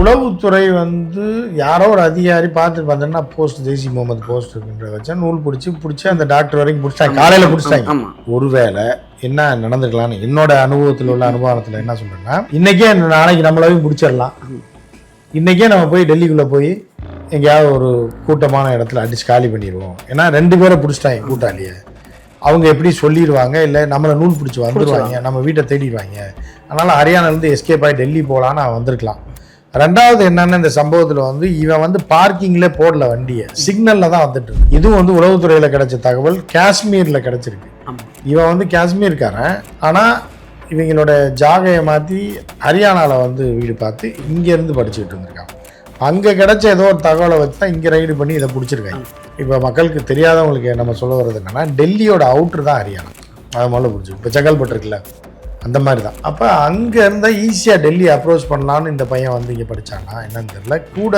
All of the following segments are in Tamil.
உளவுத்துறை வந்து யாரோ ஒரு அதிகாரி பார்த்து பார்த்தோன்னா போஸ்ட் ஜெய்சி முகமது போஸ்ட் இருக்குன்ற வச்சா நூல் பிடிச்சி பிடிச்சி அந்த டாக்டர் வரைக்கும் பிடிச்சாங்க காலையில் பிடிச்சாங்க ஒருவேளை என்ன நடந்திருக்கலாம்னு என்னோட அனுபவத்தில் உள்ள அனுபவத்தில் என்ன சொல்றேன்னா இன்னைக்கே நாளைக்கு நம்மளாவையும் பிடிச்சிடலாம். இன்னைக்கே நம்ம போய் டெல்லிக்குள்ள போய் எங்கேயாவது ஒரு கூட்டமான இடத்துல அடிச்சு காலி பண்ணிடுவோம். ஏன்னா ரெண்டு பேரை பிடிச்சிட்டாங்க கூட்டாளியை. அவங்க எப்படி சொல்லிடுவாங்க? இல்லை நம்மளை நூல் பிடிச்சி வந்துடுவாங்க நம்ம வீட்டை தேடிடுவாங்க. அதனால ஹரியானாலேருந்து எஸ்கேப் ஆகி டெல்லி போகலான்னு அவன் வந்திருக்கலாம். ரெண்டாவது என்னன்னா இந்த சம்பவத்தில் வந்து இவன் வந்து பார்க்கிங்ல போடல வண்டியை. சிக்னல்ல தான் வந்துட்டு இருக்கு. இதுவும் வந்து உளவுத்துறையில கிடைச்ச தகவல் காஷ்மீர்ல கிடைச்சிருக்கு. இவன் வந்து காஷ்மீர்காரன். ஆனால் இவங்களோட ஜாகையை மாற்றி ஹரியானாவில் வந்து வீடு பார்த்து இங்கேருந்து படிச்சுக்கிட்டு இருந்திருக்கான் அங்கே கிடைச்ச ஏதோ ஒரு தகவலை வச்சு தான் இங்கே ரைடு பண்ணி இதை பிடிச்சிருக்காங்க. இப்போ மக்களுக்கு தெரியாதவங்களுக்கு நம்ம சொல்ல வர்றது என்னன்னா டெல்லியோட அவுட்ரு தான் ஹரியானா. அது முதல்ல பிடிச்சி இப்போ செங்கல்பட்டு இருக்குல்ல? அந்த மாதிரி தான். அப்போ அங்கே இருந்தால் ஈஸியாக டெல்லி அப்ரோச் பண்ணலான்னு இந்த பையன் வந்து இங்கே படிச்சானா? என்னன்னு தெரியல. கூட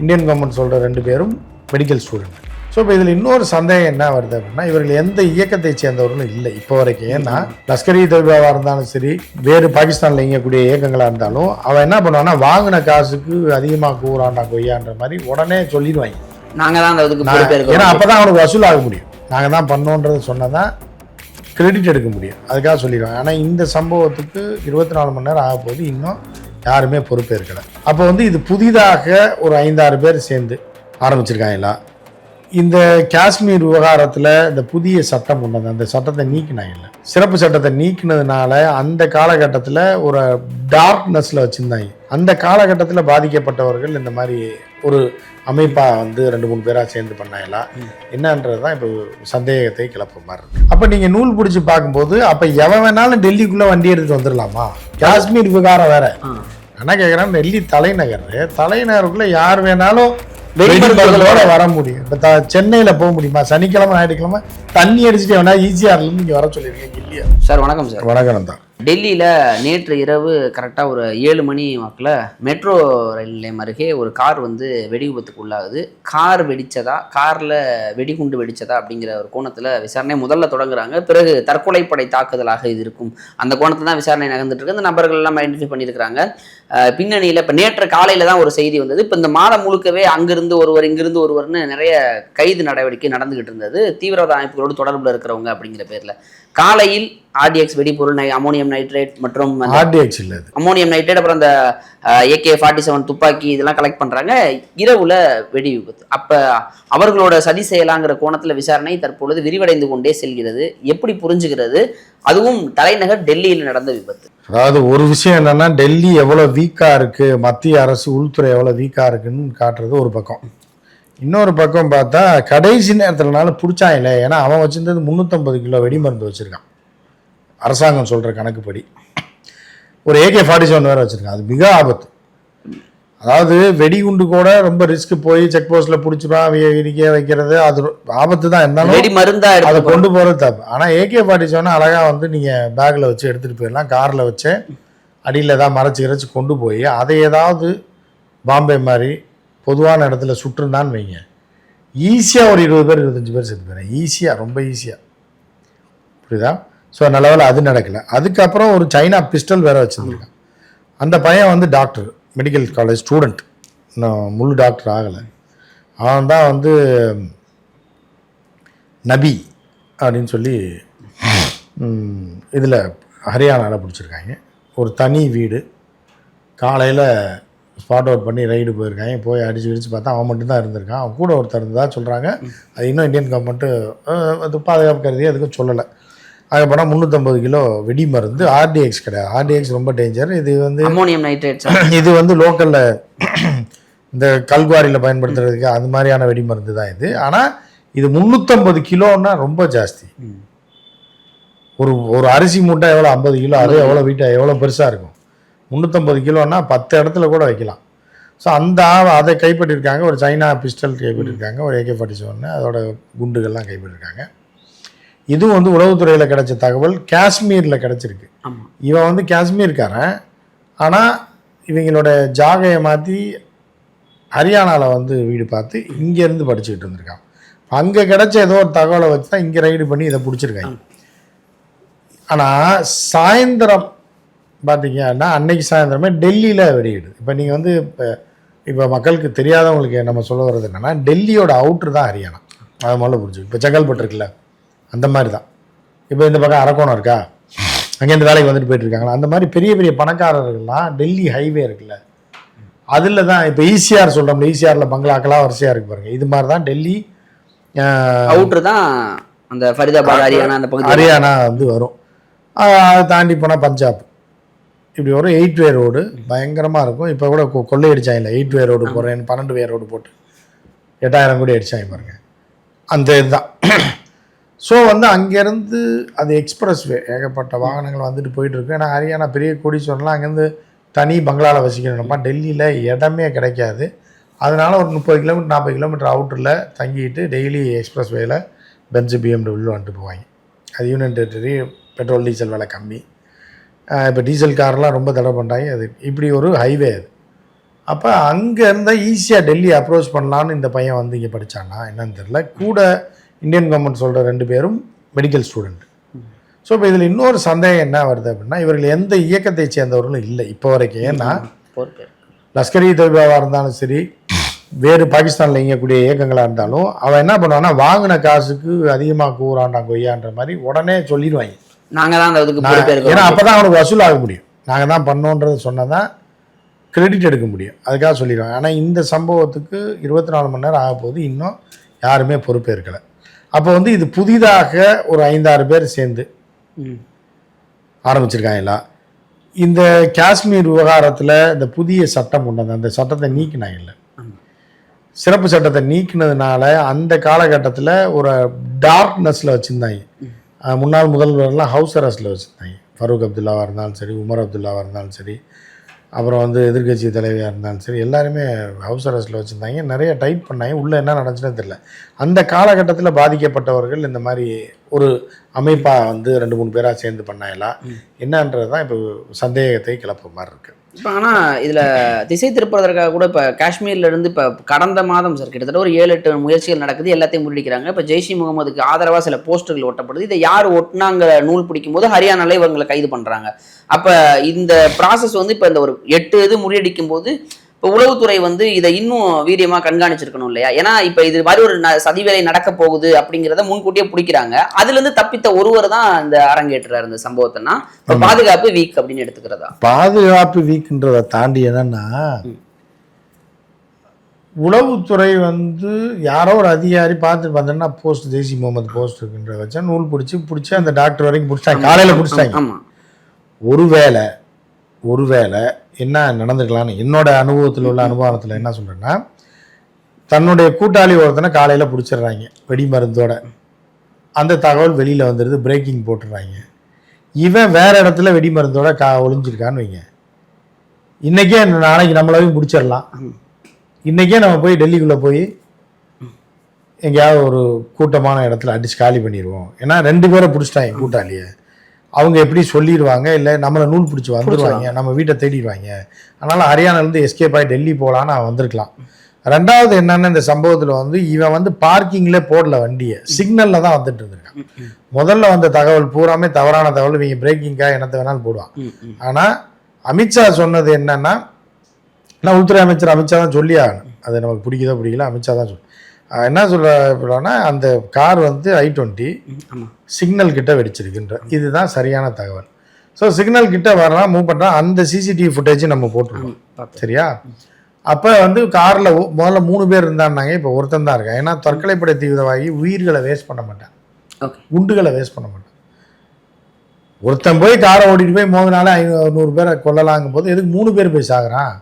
இந்தியன் கவர்மெண்ட் சொல்கிற ரெண்டு பேரும் மெடிக்கல் ஸ்டூடெண்ட் ஸோ இப்போ இதில் இன்னொரு சந்தேகம் என்ன வருது அப்படின்னா இவர்கள் எந்த இயக்கத்தை சேர்ந்தவர்களும் இல்லை. இப்போ வரைக்கும் ஏன்னா லஷ்கர் இ தொய்பாவாக இருந்தாலும் சரி வேறு பாகிஸ்தானில் இயங்கக்கூடிய இயக்கங்களாக இருந்தாலும் அவன் என்ன பண்ணுவான்னா வாங்கின காசுக்கு அதிகமாக கூறாண்டா கொய்யான்ற மாதிரி உடனே சொல்லிடுவாங்க. நாங்க தான் ஏன்னா பொறுப்பேற்கிறோம். அப்பதான் அவனுக்கு வசூல் ஆக முடியும். நாங்கள் தான் பண்ணோன்றது சொன்னதான் கிரெடிட் எடுக்க முடியும். அதுக்காக சொல்லிடுவாங்க ஆனால் இந்த சம்பவத்துக்கு இருபத்தி நாலு மணி நேரம் ஆக போது இன்னும் யாருமே பொறுப்பேற்கலை அப்போ வந்து இது புதிதாக ஒரு ஐந்தாறு பேர் சேர்ந்து ஆரம்பிச்சிருக்காங்களா? இந்த காஷ்மீர் விவகாரத்தில் இந்த புதிய சட்டம் கொண்டு அந்த சட்டத்தை நீக்கினாங்கல்ல சிறப்பு சட்டத்தை நீக்கினதுனால அந்த காலகட்டத்தில் ஒரு டார்க்னஸில் வச்சுருந்தாங்க. அந்த காலகட்டத்தில் பாதிக்கப்பட்டவர்கள் இந்த மாதிரி ஒரு அமைப்பாக வந்து ரெண்டு மூணு பேராக சேர்ந்து பண்ணாங்களா? என்னன்றது தான் இப்போ சந்தேகத்தை கிளப்புற மாதிரி இருக்கு. அப்போ நீங்கள் நூல் பிடிச்சி பார்க்கும்போது அப்போ எவன் வேணாலும் டெல்லிக்குள்ளே வண்டி எடுத்துட்டு வந்துடலாமா? காஷ்மீர் விவகாரம் வேற. என்ன கேட்குறேன் டெல்லி தலைநகர். தலைநகருக்குள்ள யார் வேணாலும் வெடிமருந்துகளோட வர முடியும். இப்போ த சென்னையில் போக முடியுமா? சனிக்கிழமை ஞாயிற்றுக்கிழமை தண்ணி அடிச்சுட்டு வேணா ஈஸியார்லேருந்து இங்கே வர சொல்லியிருக்கேன் இல்லையா? சார் வணக்கம் சார். வணக்கம் தான் டெல்லியில் நேற்று இரவு கரெக்டாக ஒரு ஏழு மணி வாக்கில் மெட்ரோ ரயில் நிலையம் அருகே ஒரு கார் வந்து வெடி விபத்துக்கு உள்ளாகுது. கார் வெடிச்சதா? காரில் வெடிகுண்டு வெடிச்சதா? அப்படிங்கிற ஒரு கோணத்தில் விசாரணை முதல்ல தொடங்குறாங்க. பிறகு தற்கொலைப்படை தாக்குதலாக இது இருக்கும். அந்த கோணத்தில் தான் விசாரணை நகர்ந்துட்டு அந்த இந்த நபர்கள் எல்லாம் ஐடென்டிஃபை பண்ணியிருக்கிறாங்க. பின்னணியில் இப்போ நேற்று காலையில் தான் ஒரு செய்தி வந்தது. இப்போ இந்த மாதம் முழுக்கவே அங்கிருந்து ஒருவர் இங்கிருந்து ஒருவர்னு நிறைய கைது நடவடிக்கை நடந்துகிட்டு இருந்தது. தீவிரவாத அமைப்புகளோடு தொடர்பில் இருக்கிறவங்க அப்படிங்கிற பேரில். காலையில் ஆர்டிஎக்ஸ் வெடிபொருள் நை அமோனியம் நைட்ரேட் மற்றும் ஆர்டிஎக்ஸ் இல்லை அமோனியம் நைட்ரேட் அப்புறம் அந்த ஏகே ஃபார்ட்டி செவன் துப்பாக்கி இதெல்லாம் கலெக்ட் பண்றாங்க. இரவுல வெடி விபத்து. அப்ப அவர்களோட சதி செய்யலாங்கிற கோணத்துல விசாரணை தற்பொழுது விரிவடைந்து கொண்டே செல்கிறது. எப்படி புரிஞ்சுகிறது அதுவும் தலைநகர் டெல்லியில் நடந்த விபத்து. அதாவது ஒரு விஷயம் என்னன்னா டெல்லி எவ்வளோ வீக்காக இருக்கு மத்திய அரசு உள்துறை எவ்வளோ வீக்காக இருக்குன்னு காட்டுறது ஒரு பக்கம். இன்னொரு பக்கம் பார்த்தா கடைசி நேரத்துலனாலும் பிடிச்சாங்களே ஏன்னா அவன் வச்சிருந்தது முந்நூற்றம்பது கிலோ வெடிமருந்து வச்சிருக்கான். அரசாங்கம் சொல்கிற கணக்குப்படி. ஒரு ஏகே ஃபார்ட்டி செவன் வேறு வச்சிருக்கான். அது மிக ஆபத்து. அதாவது வெடிகுண்டு கூட ரொம்ப ரிஸ்க் போய் செக் போஸ்ட்ல பிடிச்சிருவான் இடிக்க வைக்கிறது அது ஆபத்து தான். இருந்தாலும் வெடி மருந்தா அதை கொண்டு போகிறது தப்பு. ஆனால் ஏகே ஃபார்ட்டி செவன் அழகாக வந்து நீங்கள் பேக்கில் வச்சு எடுத்துகிட்டு போயிடலாம். காரில் வச்சு அடியில் ஏதாவது மறைச்சி இறைச்சி கொண்டு போய் அதை ஏதாவது பாம்பே மாதிரி பொதுவான இடத்துல சுற்றுந்தான்னு வைங்க. ஈஸியாக ஒரு இருபது பேர் இருபத்தஞ்சு பேர் செத்து போயிடும் ஈஸியாக ரொம்ப ஈஸியாக புரியுதா? ஸோ நல்லவேளை அது நடக்கலை. அதுக்கப்புறம் ஒரு சைனா பிஸ்டல் வேறு வச்சுருந்துருக்கான். அந்த பையன் வந்து டாக்டர் மெடிக்கல் காலேஜ் ஸ்டூடெண்ட் இன்னும் முழு டாக்டர் ஆகலை. அவன் தான் வந்து நபி அப்படின்னு சொல்லி இதில் ஹரியானாவில் பிடிச்சிருக்காங்க. ஒரு தனி வீடு. காலையில் ஸ்பாட் அவுட் பண்ணி ரைடு போயிருக்காங்க போய் அடிச்சு அடிச்சு பார்த்தா அவன் மட்டும்தான் இருந்திருக்கான். அவன் கூட ஒருத்தர் இருந்ததா சொல்கிறாங்க அது இன்னும் இந்தியன் கவர்மெண்ட்டு அது பாதுகாப்பு கருதி எதுக்கும் சொல்லலை. போனால் முந்நூற்றம்பது கிலோ வெடி மருந்து ஆர்டிஎக்ஸ் கிடையாது ஆர்டிஎக்ஸ் ரொம்ப டேஞ்சர் இது வந்து அமோனியம் நைட்ரேட் இது வந்து லோக்கலில் இந்த கல்குவாரியில் பயன்படுத்துறதுக்கு அது மாதிரியான வெடி மருந்து தான் இது. ஆனால் இது முந்நூற்றம்பது கிலோன்னா ரொம்ப ஜாஸ்தி. ஒரு ஒரு அரிசி மூட்டை எவ்வளோ ஐம்பது கிலோ. அது எவ்வளோ வீட்டை? எவ்வளோ பெருசாக இருக்கும்? முந்நூற்றம்பது கிலோன்னா பத்து இடத்துல கூட வைக்கலாம். ஸோ அந்த அதை கைப்பற்றிருக்காங்க. ஒரு சைனா பிஸ்டல் கைப்பற்றிருக்காங்க. ஒரு ஏகே ஃபார்ட்டி செவன் அதோட குண்டுகள்லாம் கைப்பற்றிருக்காங்க. இதுவும் வந்து உளவுத்துறையில் கிடைச்ச தகவல். காஷ்மீரில் கிடைச்சிருக்கு. இவன் வந்து காஷ்மீர்காரன். ஆனால் இவங்களோட ஜாகையை மாற்றி ஹரியானாவில் வந்து வீடு பார்த்து இங்கேருந்து படிச்சுக்கிட்டு இருந்திருக்கான் அங்கே கிடைச்ச ஏதோ ஒரு தகவலை வச்சு தான் இங்கே ரைடு பண்ணி இதை பிடிச்சிருக்காங்க. ஆனால் சாயந்தரம் பார்த்தீங்கன்னா அன்னைக்கு சாயந்தரமே டெல்லியில் வெடியிடுது இப்போ நீங்கள் வந்து இப்போ இப்போ மக்களுக்கு தெரியாதவங்களுக்கு நம்ம சொல்ல வர்றது என்னன்னா டெல்லியோட அவுட்ரு தான் ஹரியானா. அது முதல்ல புரிஞ்சு இப்போ செங்கல்பட்டு இருக்குல்ல அந்த மாதிரி தான் இப்போ இந்த பக்கம் அரக்கோணம் இருக்கா? அங்கேருந்து வேலைக்கு வந்துட்டு போயிட்டு இருக்காங்களா? அந்த மாதிரி பெரிய பெரிய பணக்காரர்கள்லாம் டெல்லி ஹைவே இருக்குல்ல அதில் தான் இப்போ ஈசிஆர் சொல்கிறோம்ல ஈசிஆரில் பங்களாக்கெல்லாம் வரிசையாக இருக்கு பாருங்க. இது மாதிரி தான் டெல்லி அவுட்ரு தான் அந்த ஃபரிதாபாத் ஹரியானா அந்த பகுதி ஹரியானா வந்து வரும். அதை தாண்டி போனால் பஞ்சாப். இப்படி வரும் எயிட் வே ரோடு பயங்கரமாக இருக்கும். இப்போ கூட கொ- இல்லை. எயிட் வே ரோடு போகிறேன் பன்னெண்டு வே ரோடு போட்டு. எட்டாயிரம் கோடி அடித்தாங்க பாருங்கள் அந்த இதுதான். ஸோ வந்து அங்கேருந்து அது எக்ஸ்பிரஸ் வே ஏகப்பட்ட வாகனங்கள் வந்துட்டு போயிட்டுருக்கு. ஏன்னா ஹரியானா பெரிய கோடீஸ்வரம்லாம் அங்கேருந்து தனி பங்களாவில் வசிக்கணும்ப்பா. டெல்லியில் இடமே கிடைக்காது. அதனால் ஒரு முப்பது கிலோமீட்டர் நாற்பது கிலோமீட்டர் அவுட்டரில் தங்கிட்டு டெய்லி எக்ஸ்பிரஸ் வேயில் பென்ஸு பிஎம்டபிள்யூ வந்துட்டு போவாங்க. அது யூனியன் டெரிட்டரி பெட்ரோல் டீசல் விலை கம்மி. இப்போ டீசல் கார்லாம் ரொம்ப தடை பண்ணுறாங்க அது இப்படி ஒரு ஹைவே அது. அப்போ அங்கே இருந்தால் ஈஸியாக டெல்லி அப்ரோச் பண்ணலான்னு இந்த பையன் வந்து இங்கே படித்தானா என்னன்னு தெரில கூட இந்தியன் கவர்மெண்ட் சொல்கிற ரெண்டு பேரும் மெடிக்கல் ஸ்டூடெண்ட் ஸோ இப்போ இதில் இன்னொரு சந்தேகம் என்ன வருது அப்படின்னா இவர்கள் எந்த இயக்கத்தை சேர்ந்தவர்களும் இல்லை. இப்போ வரைக்கும் ஏன்னா லஷ்கர் இ தொய்பாவாக இருந்தாலும் சரி வேறு பாகிஸ்தானில் இயங்கக்கூடிய இயக்கங்களாக இருந்தாலும் அவன் என்ன பண்ணுவான்னா வாங்கின காசுக்கு அதிகமாக கூறாண்டான் கொய்யான்ற மாதிரி உடனே சொல்லிடுவாங்க. நாங்க தான் அந்த இதுக்கு ஏன்னா அப்போ தான் அவனுக்கு வசூல் ஆக முடியும். நாங்கள் தான் பண்ணோன்றது சொன்னால் தான் கிரெடிட் எடுக்க முடியும். அதுக்காக சொல்லிடுவாங்க. ஆனால் இந்த சம்பவத்துக்கு இருபத்தி நாலு மணி நேரம் ஆக போகுது. இன்னும் யாருமே பொறுப்பேற்கலை. அப்போ வந்து இது புதிதாக ஒரு ஐந்தாறு பேர் சேர்ந்து ம். ஆரம்பிச்சிருக்காங்களா? இந்த காஷ்மீர் விவகாரத்தில் இந்த புதிய சட்டம் கொண்டு அந்த சட்டத்தை நீக்கினாங்கல்ல. ஆமா. சிறப்பு சட்டத்தை நீக்கினதுனால அந்த காலகட்டத்தில் ஒரு டார்க்னஸில் வச்சுருந்தாங்க. முன்னாள் முதல்வர்லாம் ஹவுஸ் அரெஸ்ட்டில் வச்சுருந்தாங்க. ஃபரூக் அப்துல்லாவாக இருந்தாலும் சரி உமர் அப்துல்லாவாக இருந்தாலும் சரி அப்புறம் வந்து எதிர்க்கட்சி தலைவியாக இருந்தாலும் சரி எல்லாருமே ஹவுஸ் அரெஸ்ட்டில் வச்சுருந்தாங்க. நிறைய டைப் பண்ணாங்க. உள்ளே என்ன நடந்துச்சுன்னு தெரியல. அந்த காலகட்டத்தில் பாதிக்கப்பட்டவர்கள் இந்த மாதிரி ஒரு அமைப்பாக வந்து ரெண்டு மூணு பேராக சேர்ந்து பண்ணாங்களா? என்னன்றது தான் இப்போ சந்தேகத்தை கிளப்புற மாதிரி இருக்குது இப்போ ஆனால் இதில் திசை திருப்புறதற்காக கூட இப்போ காஷ்மீர்ல இருந்து இப்போ கடந்த மாதம் சார் கிட்டத்தட்ட ஒரு ஏழு எட்டு முயற்சிகள் நடக்குது. எல்லாத்தையும் முறியடிக்கிறாங்க. இப்போ ஜெய்ஷி முகமதுக்கு ஆதரவாக சில போஸ்டர்கள் ஒட்டப்படுது. இதை யார் ஒட்டினாங்க நூல் பிடிக்கும் போது ஹரியானால இவங்களை கைது பண்ணுறாங்க அப்போ இந்த ப்ராசஸ் வந்து இப்போ இந்த ஒரு எட்டு இது முறியடிக்கும் போது இப்போ உளவுத்துறை வந்து இதை இன்னும் வீரியமாக கண்காணிச்சிருக்கணும் இல்லையா? ஏன்னா இப்போ இது மாதிரி ஒரு சதிவேலை நடக்க போகுது அப்படிங்கிறத முன்கூட்டியே பிடிக்கிறாங்க. அதுலேருந்து தப்பித்த ஒருவர் தான் இந்த அரங்கேற்றுறாரு இந்த சம்பவத்தைன்னா. இப்போ பாதுகாப்பு வீக் அப்படின்னு எடுத்துக்கிறதா? பாதுகாப்பு வீக்குன்றதை தாண்டி என்னன்னா உளவுத்துறை வந்து யாரோ ஒரு அதிகாரி பார்த்துட்டு பார்த்தோன்னா போஸ்ட் ஜெய்சி முகமது போஸ்ட் இருக்குன்ற வச்சா நூல் பிடிச்சி பிடிச்சி அந்த டாக்டர் வரைக்கும் பிடிச்சிட்டாங்க காலையில் பிடிச்சிட்டாங்க ஆமா. ஒருவேளை ஒருவேளை என்ன நடந்துக்கலாம்னு என்னோட அனுபவத்தில் உள்ள அனுபவத்தில் என்ன சொல்கிறேன்னா தன்னுடைய கூட்டாளி ஒருத்தனை காலையில் பிடிச்சிடுறாங்க வெடி மருந்தோட. அந்த தகவல் வெளியில் வந்துடுது பிரேக்கிங் போட்டுடுறாங்க. இவன் வேறு இடத்துல வெடி மருந்தோட கா ஒளிஞ்சிருக்கான்னு வைங்க. இன்றைக்கே நாளைக்கு நம்மளாவையும் பிடிச்சிடலாம். இன்றைக்கே நம்ம போய் டெல்லிக்குள்ளே போய் எங்கேயாவது ஒரு கூட்டமான இடத்துல அடிச்சு காலி பண்ணிடுவோம். ஏன்னா ரெண்டு பேரை பிடிச்சிட்டாங்க கூட்டாளியை. அவங்க எப்படி சொல்லிடுவாங்க? இல்லை நம்மளை நூல் பிடிச்சி வந்துடுவாங்க நம்ம வீட்டை தேடிடுவாங்க. அதனால் ஹரியானாலேருந்து எஸ்கேப் ஆகி டெல்லி போகலான்னு அவன் வந்திருக்கலாம். ரெண்டாவது என்னன்னா இந்த சம்பவத்தில் வந்து இவன் வந்து பார்க்கிங்ல போடல வண்டியை. சிக்னலில் தான் வந்துட்டு இருந்திருக்கான். முதல்ல வந்த தகவல் பூராமே தவறான தகவல். இவங்க பிரேக்கிங்காக என்னத்தை வேணாலும் போடுவான். ஆனால் அமித்ஷா சொன்னது என்னன்னா நான் உள்துறை அமைச்சர் அமித்ஷா தான் சொல்லி ஆகணும் அது நமக்கு பிடிக்குதோ பிடிக்கல அமித்ஷா தான் சொல்லு என்ன சொல்கிறோன்னா அந்த கார் வந்து ஐ டுவெண்ட்டி சிக்னல் கிட்ட வெடிச்சிருக்குன்ற. இதுதான் சரியான தகவல். ஸோ சிக்னல் கிட்ட வரலாம் மூவ் பண்ணுறோம் அந்த சிசிடிவி ஃபுட்டேஜ் நம்ம போட்டுருக்கோம். சரியா? அப்போ வந்து காரில் முதல்ல மூணு பேர் இருந்தான்னாங்க இப்போ ஒருத்தன் தான் இருக்கான். ஏன்னா தற்கொலைப்படை தீவிரவாகி உயிர்களை வேஸ்ட் பண்ண மாட்டான். குண்டுகளை வேஸ்ட் பண்ண மாட்டான். ஒருத்தன் போய் காரை ஓட்டிட்டு போய் மோதினாலே ஐநூறு நூறு பேரை கொல்லலாங்கும் போது எதுக்கு மூணு பேர் போய் சாகுறான்?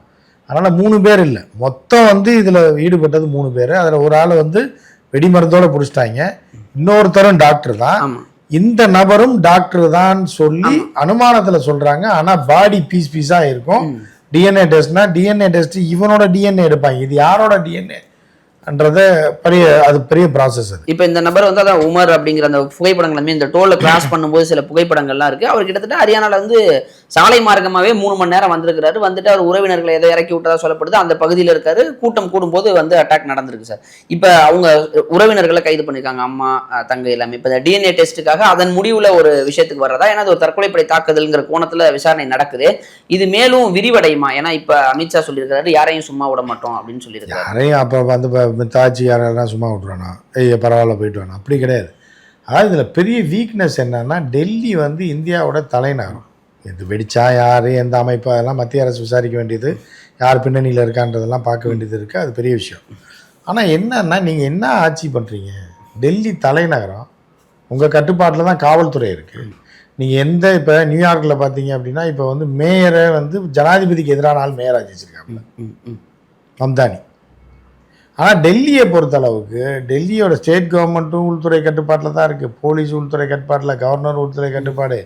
அதனால் மூணு பேர் இல்லை. மொத்தம் வந்து இதில் ஈடுபட்டது மூணு பேர். அதில் ஒரு ஆள் வந்து வெடிமருந்தோட பிடிச்சிட்டாங்க. இன்னொருத்தரும் டாக்டர் தான். இந்த நபரும் டாக்டர் தான் சொல்லி அனுமானத்தில் சொல்கிறாங்க ஆனால் பாடி பீஸ் பீஸாக இருக்கும். டிஎன்ஏ டெஸ்ட்னா டிஎன்ஏ டெஸ்ட் இவனோட டிஎன்ஏ எடுப்பாங்க. இது யாரோட டிஎன்ஏ என்றது பெரிய அது பெரிய ப்ராசஸ் அது. இப்போ இந்த நபர் வந்து அதான் உமர் அப்படிங்கிற அந்த புகைப்படங்கள் எல்லாமே இந்த டோல்ல கிராஸ் பண்ணும்போது சில புகைப்படங்கள்லாம் இருக்கு. அவர் கிட்டத்தட்ட ஹரியானால வந்து சாலை மார்க்கமாவே மூணு மணி நேரம் வந்திருக்கிறாரு. வந்துட்டு அவர் உறவினர்களை எதை இறக்கி விட்டதா சொல்லப்படுது. அந்த பகுதியில் இருக்காரு. கூட்டம் கூடும்போது வந்து அட்டாக் நடந்திருக்கு சார் இப்போ அவங்க உறவினர்களை கைது பண்ணிருக்காங்க. அம்மா தங்கை எல்லாமே. இப்போ இந்த டிஎன்ஏ டெஸ்ட்டுக்காக அதன் முடிவுல ஒரு விஷயத்துக்கு வர்றதா? ஏன்னா அது ஒரு தற்கொலைப்படை தாக்குதல்ங்கிற கோணத்துல விசாரணை நடக்குது. இது மேலும் விரிவடையுமா? ஏன்னா இப்ப அமித்ஷா சொல்லியிருக்காரு யாரையும் சும்மா விட மாட்டோம் அப்படின்னு சொல்லியிருக்காரு. யாரையும் அப்போ வந்து மித்தாச்சி யாரெல்லாம் சும்மா விட்ருவானா ஐயோ பரவாயில்ல போயிட்டு வேணாம் அப்படி கிடையாது. அதாவது இதில் பெரிய வீக்னஸ் என்னன்னா டெல்லி வந்து இந்தியாவோட தலைநகரம். இது வெடிச்சா யார் எந்த அமைப்பு அதெல்லாம் மத்திய அரசு விசாரிக்க வேண்டியது. யார் பின்னணியில் இருக்கான்றதெல்லாம் பார்க்க வேண்டியது இருக்குது அது பெரிய விஷயம். ஆனால் என்னன்னா நீங்கள் என்ன ஆட்சி பண்ணுறீங்க டெல்லி தலைநகரம் உங்கள் கட்டுப்பாட்டில் தான் காவல்துறை இருக்குது நீங்கள் எந்த இப்போ நியூயார்க்கில் பார்த்தீங்க அப்படின்னா இப்போ வந்து மேயரை வந்து ஜனாதிபதிக்கு எதிரான ஆள் மேயர் ஆக்கி வச்சிருக்காங்க ம், ம். மம்தானி ஆனால் டெல்லியை பொறுத்தளவுக்கு டெல்லியோட ஸ்டேட் கவர்மெண்ட்டும் உள்துறை கட்டுப்பாட்டில் தான் இருக்குது போலீஸ் உள்துறை கட்டுப்பாட்டில் கவர்னர் உள்துறை கட்டுப்பாடு.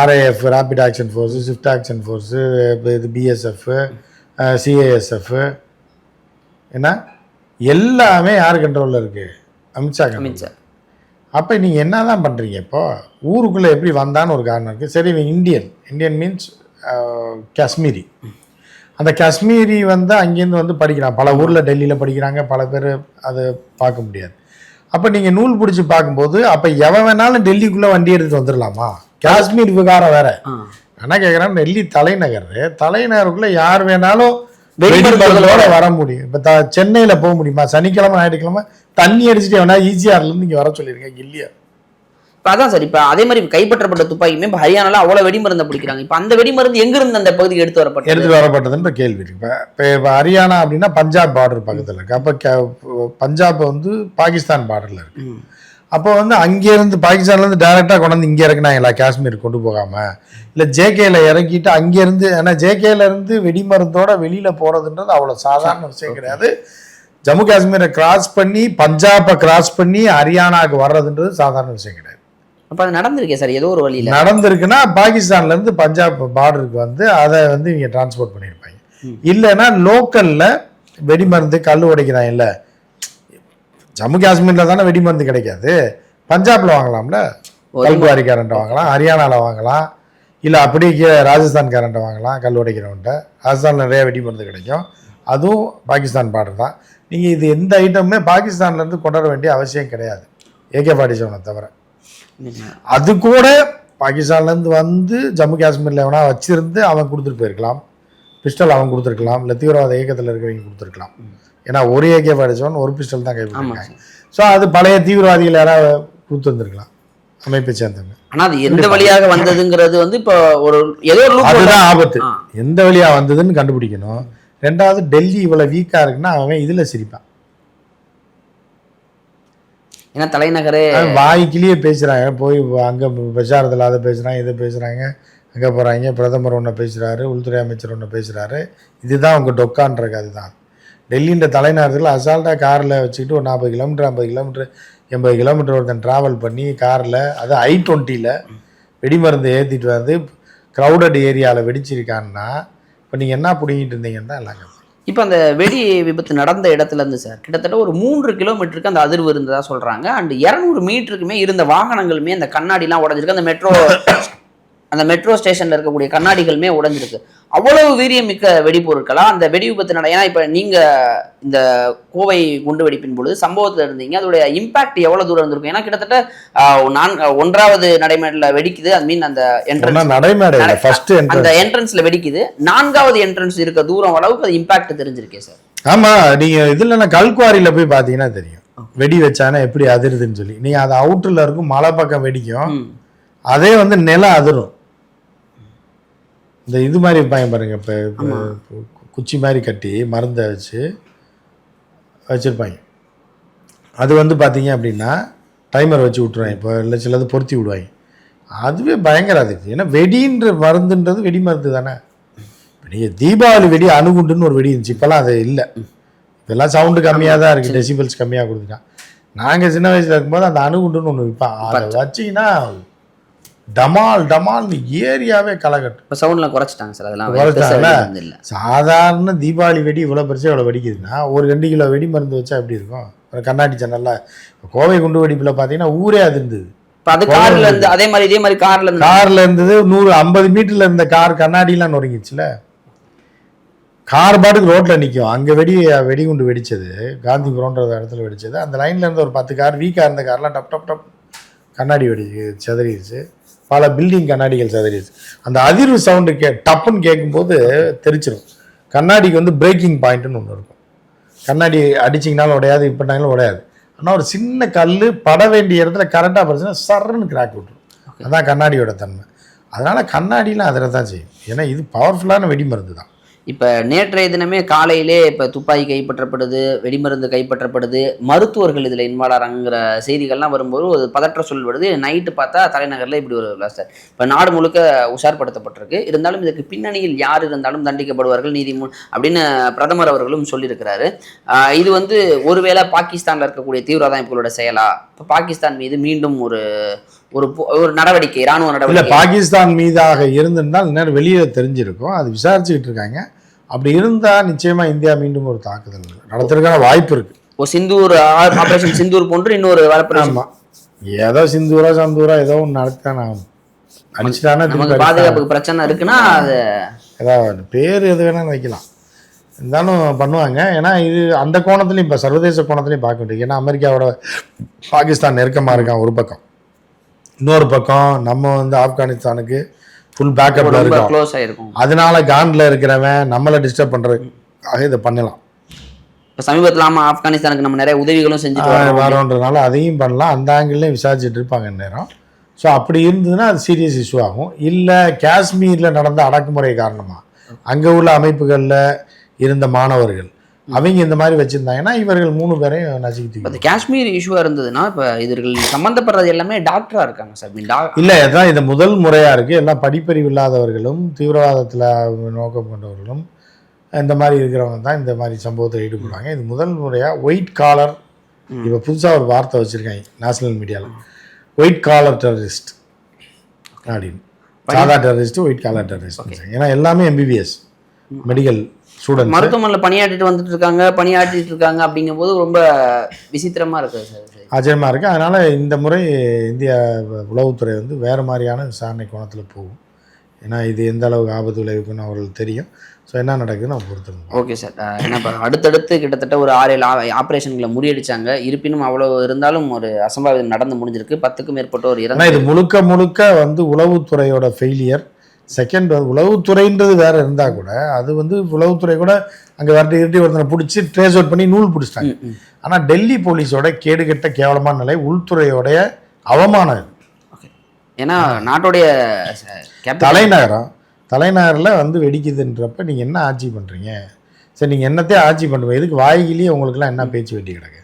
RAF rapid action force swift action force இது பிஎஸ்எஃப் சிஏஎஸ்எஃப் என்ன? எல்லாமே யார் கண்ட்ரோலில் இருக்குது அமித்ஷா அமித்ஷா. அப்போ நீங்கள் என்ன தான் பண்ணுறீங்க இப்போ? ஊருக்குள்ளே எப்படி வந்தான்னு ஒரு காரணம் இருக்குது சரி இவன் இந்தியன். Indian means Kashmiri. அந்த காஷ்மீரி வந்து அங்கேருந்து வந்து படிக்கிறான். பல ஊரில் டெல்லியில் படிக்கிறாங்க. பல பேர் அதை பார்க்க முடியாது. அப்போ நீங்கள் நூல் பிடிச்சி பார்க்கும்போது அப்போ எவன் வேணாலும் டெல்லிக்குள்ளே வண்டி எடுத்துட்டு வந்துடலாமா? காஷ்மீர் விவகாரம் வேற. என்ன கேட்குறேன் டெல்லி தலைநகர். தலைநகருக்குள்ளே யார் வேணாலும் வெடிமருந்துகளோட வர. முடியும். இப்போ த சென்னையில் போக முடியுமா? சனிக்கிழமை ஞாயிற்றுக்கிழமை தண்ணி அடிச்சுட்டு வேணா ஈஸியார்லேருந்து இங்கே வர சொல்லியிருக்கேன் இல்லையா? இப்ப அதான் சார் இப்ப அதே மாதிரி கைப்பற்றப்பட்ட துப்பாக்கியுமே இப்ப ஹரியானால அவ்வளவு வெடிமருந்தை பிடிக்கிறாங்க. இப்ப அந்த வெடிமருந்து எங்க இருந்து அந்த பகுதிக்கு எடுத்து வரப்பட்டது? எடுத்துட்டு வரப்பட்டதுன்ற கேள்வி இருக்கு. இப்போ இப்போ ஹரியானா அப்படின்னா பஞ்சாப் பார்டர் பக்கத்தில் இருக்கு. அப்போ கே- பஞ்சாப் வந்து பாகிஸ்தான் பார்டரில் இருக்கு. அப்போ வந்து அங்கேருந்து பாகிஸ்தான்லேருந்து டைரெக்டாக கொண்டு வந்து இங்கே இறக்குனாங்களா காஷ்மீர் கொண்டு போகாமல் இல்லை ஜேகேல இறக்கிட்டு அங்கேருந்து ஏன்னா ஜேகேல இருந்து வெடிமருந்தோட வெளியில் போகிறதுன்றது அவ்வளோ சாதாரண விஷயம் கிடையாது. ஜம்மு காஷ்மீரை கிராஸ் பண்ணி பஞ்சாபை கிராஸ் பண்ணி ஹரியானாவுக்கு வர்றதுன்றது சாதாரண விஷயம் கிடையாது. அப்ப அது நடந்திருக்கே சார் ஏதோ ஒரு வழியில. நடந்திருக்குன்னா பாகிஸ்தான்ல இருந்து பஞ்சாப் பார்டருக்கு வந்து அதை வந்து இங்க டிரான்ஸ்போர்ட் பண்ணியிருப்பாங்க. இல்லைன்னா லோக்கல்ல வெடிமருந்து கல் உடைக்கிறான் இல்ல ஜம்மு காஷ்மீர்ல தானே வெடிமருந்து கிடைக்காது. பஞ்சாப்ல வாங்கலாம்ல. கல்குவாரிக்காரன்ட்ட வாங்கலாம் ஹரியானால வாங்கலாம். இல்லை அப்படியே கீழே ராஜஸ்தான்காரன்ட்ட வாங்கலாம் கல் உடைக்கிறவன்ட்ட. ராஜஸ்தான்ல நிறைய வெடிமருந்து கிடைக்கும். அதுவும் பாகிஸ்தான் பார்டர் தான். நீங்கள் இது எந்த ஐட்டமுமே பாகிஸ்தான்ல இருந்து கொண்டு வர வேண்டிய அவசியம் கிடையாது. ஏகே ஃபார்ட்டி செவனை தவிர. அது கூட பாகிஸ்தான்ல இருந்து வந்து ஜம்மு காஷ்மீர்ல எவனா வச்சிருந்து அவன் கொடுத்துட்டு போயிருக்கலாம். பிஸ்டல் அவன் கொடுத்துருக்கலாம். இல்லை தீவிரவாத இயக்கத்தில் இருக்கிறவங்க கொடுத்துருக்கலாம். ஏன்னா ஒரு ஏகே படிச்சவன் ஒரு பிஸ்டல் தான் கைப்பற்றிருக்காங்க. ஸோ அது பழைய தீவிரவாதிகள் யாராவது கொடுத்துருந்துருக்கலாம் அமைப்பை சேர்ந்தவங்க. ஆனா அது எந்த வழியாக வந்ததுங்கிறது வந்து இப்போ ஒரு ஏதோ அதுதான் ஆபத்து. எந்த வழியா வந்ததுன்னு கண்டுபிடிக்கணும். ரெண்டாவது டெல்லி இவ்வளவு வீக்கா இருக்குன்னா அவன் இதுல சிரிப்பான். ஏன்னா தலைநகர் வாய்க்கிலேயே பேசுகிறாங்க போய் அங்கே பிரச்சாரத்தில் அதை பேசுகிறாங்க இதை பேசுகிறாங்க அங்கே போகிறாங்க பிரதமர் ஒன்று பேசுகிறாரு உள்துறை அமைச்சர் ஒன்று பேசுகிறாரு இதுதான் அவங்க டொக்கான்ற கதை தான் டெல்லின்ற தலைநகரத்தில் அசால்ட்டாக காரில் வச்சுக்கிட்டு ஒரு நாற்பது கிலோமீட்டர் ஐம்பது கிலோமீட்டர் எண்பது கிலோமீட்டர் ஒருத்தன் ட்ராவல் பண்ணி காரில் அது ஐ டுவெண்ட்டியில் வெடிமருந்து ஏற்றிட்டு வந்து க்ரௌடட் ஏரியாவில் வெடிச்சிருக்கான்னா இப்போ நீங்கள் என்ன பிடிங்கிட்டு இருந்தீங்கன்னு தான் எல்லாங்க இப்போ அந்த வெடி விபத்து நடந்த இடத்துல இருந்து சார் கிட்டத்தட்ட ஒரு மூன்று கிலோமீட்டருக்கு அந்த அதிர்வு இருந்ததா சொல்றாங்க. அண்ட் இரநூறு மீட்டருக்குமே இருந்த வாகனங்களுமே அந்த கண்ணாடிலாம் உடஞ்சிருக்கு. அந்த மெட்ரோ அந்த மெட்ரோ ஸ்டேஷன்ல இருக்கக்கூடிய கண்ணாடிகளுமே உடைஞ்சிருக்கு. அவ்வளவு வீரியமிக்க வெடிபொருட்களா? அந்த வெடி விபத்து நட ஏன்னா இப்போ நீங்க இந்த கோவை குண்டு வெடிப்பின் பொழுது சம்பவத்துல இருந்தீங்க. அதோடைய இம்பாக்ட் எவ்வளவு தூரம் இருந்திருக்கும்? ஏன்னா கிட்டத்தட்ட நான் ஒன்றாவது நடைமேடல வெடிக்குது. ஐ மீன் அந்த என்ட்ரன்ஸ் அந்த என்ட்ரன்ஸ்ல வெடிக்குது. நான்காவது என்ட்ரன்ஸ் இருக்க தூரம் அளவுக்கு அது இம்பாக்ட் தெரிஞ்சிருக்கே சார் ஆமா நீங்க இதுல நான் கல்குவாரியில போய் பாத்தீங்கன்னா தெரியும். வெடி வச்சானா எப்படி அதிருதுன்னு சொல்லி. நீங்க அது அவுட்டர்ல இருக்கும் மலை பக்கம் வெடிக்கும். அதே வந்து நிலம் அதிரும். இந்த இது மாதிரி இருப்பாங்க பாருங்க இப்போ குச்சி மாதிரி கட்டி மருந்தை வச்சு வச்சுருப்பாங்க. அது வந்து பார்த்தீங்க அப்படின்னா டைமர் வச்சு விட்ருவாங்க இப்போ இல்லை சிலது பொருத்தி விடுவாங்க. அதுவே பயங்கர அதுக்கு ஏன்னா வெடின்ற மருந்துன்றது வெடி மருந்து தானே. இப்போ நீங்கள் தீபாவளி வெடி அணுகுண்டுன்னு ஒரு வெடி இருந்துச்சு. இப்போல்லாம் அது இல்லை. இதெல்லாம் சவுண்டு கம்மியாக தான் இருக்குது டெசிபிள்ஸ் கம்மியாக கொடுத்துட்டான். நாங்கள் சின்ன வயசில் இருக்கும்போது அந்த அணுகுண்டுன்னு ஒன்று விற்பான் அதை வச்சிங்கன்னா டமால் டமால்னு ஏரியாவே களைகட்டும். இப்போ சவுண்ட்லாம் குறைச்சிட்டாங்க சார். அதெல்லாம் இல்லை. சாதாரண தீபாவளி வெடி இவ்வளோ பெருசாக இவ்வளோ வெடிக்குதுன்னா ஒரு ரெண்டு கிலோ வெடி மருந்து வச்சா எப்படி இருக்கும்? கண்ணாடி ஜன்னல்ல. கோவை குண்டு வெடிப்பில் பார்த்தீங்கன்னா ஊரே அது இருந்தது அது கார்ல இருந்து அதே மாதிரி இதே மாதிரி கார்ல இருந்து கார்ல இருந்தது நூறு ஐம்பது மீட்டர்ல இருந்த கார் கண்ணாடிலாம் நொறுங்கிச்சுல கார் பாட்டுக்கு ரோட்ல நிற்கும் அங்கே வெடி வெடிகுண்டு வெடிச்சது. காந்திபுரம்ன்ற இடத்துல வெடிச்சது. அந்த லைன்ல இருந்த ஒரு பத்து கார் வீக்காக இருந்த கார்லாம் டப் டப் டப் கண்ணாடி வெடி செதறிடுச்சு. பல பில்டிங் கண்ணாடிகள் செதறிடுச்சு அந்த அதிர்வு சவுண்டு கே டப்புன்னு கேட்கும்போது தெரிச்சிடும் கண்ணாடிக்கு வந்து பிரேக்கிங் பாயிண்ட்னு ஒன்று இருக்கும். கண்ணாடி அடிச்சிங்கனாலும் உடையாது இப்படினாலும் உடையாது. ஆனால் ஒரு சின்ன கல் பட வேண்டிய இடத்துல கரெக்டாக படுச்சுன்னா சர்ன்னு கிராக் விட்டுரும். அதான் கண்ணாடியோட தன்மை. அதனால கண்ணாடிலாம் அதில் தான் செய்யும். ஏன்னா இது பவர்ஃபுல்லான வெடி மருந்து தான் இப்போ நேற்றைய தினமே காலையிலே இப்போ துப்பாக்கி கைப்பற்றப்படுது வெடிமருந்து கைப்பற்றப்படுது மருத்துவர்கள் இதில் இன்வால்வ் ஆகிறாங்கிற செய்திகள்லாம் வரும்போது ஒரு பதற்ற சொல் வருது. நைட்டு பார்த்தா தலைநகரில் இப்படி ஒரு பிளாஸ்டர் இப்போ நாடு முழுக்க உஷார்படுத்தப்பட்டிருக்கு. இருந்தாலும் இதுக்கு பின்னணியில் யார் இருந்தாலும் தண்டிக்கப்படுவார்கள் நீதிமு அப்படின்னு பிரதமர் அவர்களும் சொல்லியிருக்கிறாரு. இது வந்து ஒருவேளை பாகிஸ்தானில் இருக்கக்கூடிய தீவிரவாத அமைப்புகளோட செயலா? இப்போ பாகிஸ்தான் மீது மீண்டும் ஒரு ஒரு ஒரு நடவடிக்கை இராணுவ இல்லை நடவடிக்கை. பாகிஸ்தான் மீதாக இருந்திருந்தால் நேரம் வெளியே தெரிஞ்சிருக்கும். அது விசாரிச்சுக்கிட்டு இருக்காங்க. அப்படி இருந்தால் நிச்சயமாக இந்தியா மீண்டும் ஒரு தாக்குதல் நடத்துறதுக்கான வாய்ப்பு இருக்கு. ஒரு சிந்தூர் ஆபரேஷன் சிந்தூர் போன்று இன்னொரு ஆமாம் ஏதோ சிந்தூரா சந்தூரா ஏதோ ஒன்று நடத்தான் ஆகும் அடிச்சுட்டானா பாதுகாப்புக்கு பிரச்சனை இருக்குன்னா அது ஏதாவது பேர் எது வேணாலும் வைக்கலாம். இருந்தாலும் பண்ணுவாங்க. ஏன்னா இது அந்த கோணத்துலையும் இப்போ சர்வதேச கோணத்துலையும் பார்க்க வேண்டியது. ஏன்னா அமெரிக்காவோட பாகிஸ்தான் நெருக்கமாக இருக்கான் ஒரு பக்கம். இன்னொரு பக்கம் நம்ம வந்து ஆப்கானிஸ்தானுக்கு ஃபுல் பேக்கப்பில் ரொம்ப இருக்கோம் க்ளோஸ் ஆயிருக்கும். அதனால காண்டில் இருக்கிறவன் நம்மளை டிஸ்டர்ப் பண்ணுறதுக்காக இதை பண்ணலாம். இப்போ சமீபத்தில் ஆமா ஆப்கானிஸ்தானுக்கு நம்ம நிறைய உதவிகளும் வரோம். வரோன்றதுனால அதையும் பண்ணலாம். அந்த ஆங்கிள்லையும் விசாரிச்சுட்டு இருப்பாங்க நேரம். ஸோ அப்படி இருந்ததுன்னா அது சீரியஸ் இஷ்யூ ஆகும். இல்லை காஷ்மீரில் நடந்த அடக்குமுறை காரணமாக அங்கே உள்ள அமைப்புகளில் இருந்த மாணவர்கள் அவங்க இந்த மாதிரி வச்சுருந்தாங்கன்னா இவர்கள் மூணு பேரையும் இப்போ நசுக்கி இந்த காஷ்மீர் இஷ்யூவாக இருந்ததுன்னா இப்போ இதுகள் சம்மந்தப்படுறது எல்லாமே டாக்டரா இருக்காங்க சார். இல்லை அதான் இது முதல் முறையாக இருக்குது எல்லாம் படிப்பறிவு இல்லாதவர்களும் தீவிரவாதத்தில் நோக்கம் கொண்டவர்களும் இந்த மாதிரி இருக்கிறவங்க தான் இந்த மாதிரி சம்பவத்தில் ஈடுபடுவாங்க. இது முதல் முறையாக ஒயிட் காலர் இப்போ புதுசாக ஒரு வார்த்தை வச்சுருக்காங்க நேஷனல் மீடியாவில் ஒயிட் காலர் டெரரிஸ்ட் அப்படின்னு. சாதா டெரரிஸ்ட் ஒயிட் காலர் டெரரிஸ்ட் ஏன்னா எல்லாமே எம்பிபிஎஸ் மெடிக்கல் ஸ்டூடெண்ட்ஸ் மருத்துவமனையில் பணியாற்றிட்டு வந்துட்டு இருக்காங்க பணியாற்றிட்டு இருக்காங்க அப்படிங்கும்போது ரொம்ப விசித்திரமா இருக்குது சார். ஆச்சரியமாக இருக்குது அதனால் இந்த முறை இந்திய உளவுத்துறை வந்து வேறு மாதிரியான விசாரணை கோணத்தில் போகும். ஏன்னா இது எந்த அளவுக்கு ஆபத்து விளைவிக்குன்னு அவர்களுக்கு தெரியும். ஸோ என்ன நடக்குதுன்னு நம்ம பொறுத்திருந்தோம். Okay sir. ஏன்னா இப்போ அடுத்தடுத்து கிட்டத்தட்ட ஒரு ஆறு ஏழு ஆபரேஷன்களை முறியடிச்சாங்க. இருப்பினும் அவ்வளோ இருந்தாலும் ஒரு அசம்பாவிதம் நடந்து முடிஞ்சிருக்கு. பத்துக்கும் மேற்பட்டோர் இறந்து இது முழுக்க முழுக்க வந்து உளவுத்துறையோட ஃபெயிலியர். செகண்ட் உளவுத்துறைன்றது வேற இருந்தால் கூட அது வந்து உளவுத்துறை கூட அங்கே வரட்டி இருட்டி ஒருத்தனை பிடிச்சி ட்ரேஸ் அவுட் பண்ணி நூல் பிடிச்சிட்டாங்க. ஆனால் டெல்லி போலீஸோட கேடுகெட்ட கேவலமான நிலை உள்துறையோடைய அவமானம் இது. ஏன்னா நாட்டுடைய தலைநகரம் தலைநகரில் வந்து வெடிக்குதுன்றப்ப நீங்கள் என்ன ஆட்சி பண்ணுறீங்க சரி நீங்கள் என்னத்தையும் ஆட்சி பண்ணுவீங்க? இதுக்கு வாய்கிலேயே உங்களுக்குலாம் என்ன பேச்சு வெட்டி கிடக்கு?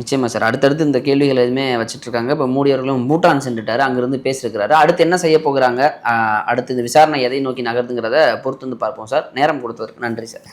நிச்சயமா சார். அடுத்தடுத்து இந்த கேள்விகள் எதுவுமே வச்சுட்டு இருக்காங்க இப்போ மூடியவர்களும் பூட்டான் சென்றுட்டாரு. அங்கிருந்து பேசியிருக்கிறாரு. அடுத்து என்ன செய்ய போகிறாங்க? அடுத்து இந்த விசாரணை எதை நோக்கி நகருதுங்கிறத பொறுத்து வந்து பார்ப்போம் சார். நேரம் கொடுத்ததற்கு நன்றி சார்.